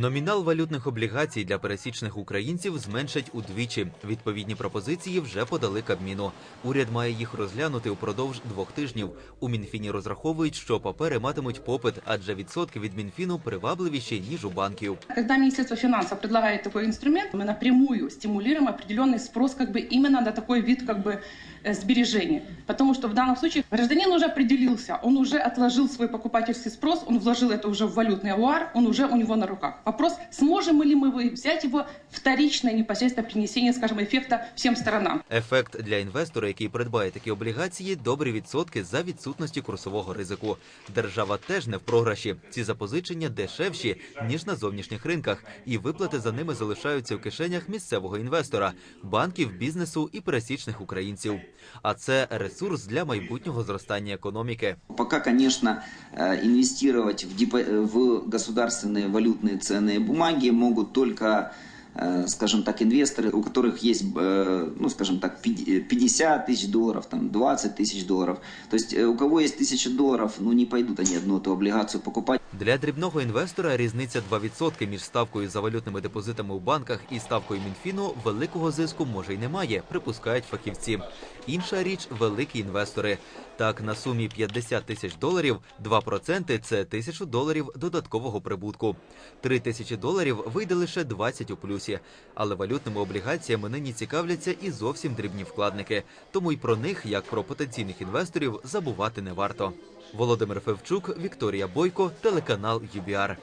Номінал валютних облігацій для пересічних українців зменшать удвічі. Відповідні пропозиції вже подали Кабміну. Уряд має їх розглянути упродовж двох тижнів. У Мінфіні розраховують, що папери матимуть попит, адже відсотки від Мінфіну привабливіші ніж у банків. Когда Министерство финансов предлагает такой инструмент, мы напрямую стимулируем определенный спрос как бы именно на такой вид как бы э, сбережения. Потому что в данном случае гражданин уже определился, он уже отложил свой покупательский спрос, он вложил это уже в валютный авуар, он уже у него на руках. Вопрос, сможем ли мы взять его вторичное непосредственно принесение, скажем, эффекта всем сторонам. Ефект для інвестора, який придбає такі облігації, добрі відсотки за відсутності курсового ризику. Держава теж не в програші. Ці запозичення дешевші ніж на зовнішніх ринках, і виплати за ними залишаються в кишенях місцевого інвестора, банків, бізнесу і пересічних українців. А це ресурс для майбутнього зростання економіки. Пока, конечно, э, инвестировать в, депо- в государственные валютные ценные бумаги могут только, э, скажем так, инвесторы, у которых есть, э, ну, скажем так, пяти- 50 тысяч долларов, там, 20 тысяч долларов. То есть э, у кого есть тысяча долларов, ну, не пойдут они одну эту облигацию покупать. Для дрібного інвестора різниця 2% між ставкою за валютними депозитами у банках і ставкою Мінфіну великого зиску може й немає, припускають фахівці. Інша річ великі інвестори. Так, на сумі 50 тисяч доларів 2% – це тисячу доларів додаткового прибутку. 3 тисячі доларів вийде лише 20 у плюсі. Але валютними облігаціями нині цікавляться і зовсім дрібні вкладники. Тому й про них, як про потенційних інвесторів, забувати не варто. Володимир Февчук, Вікторія Бойко, телеканал ЮБІАР.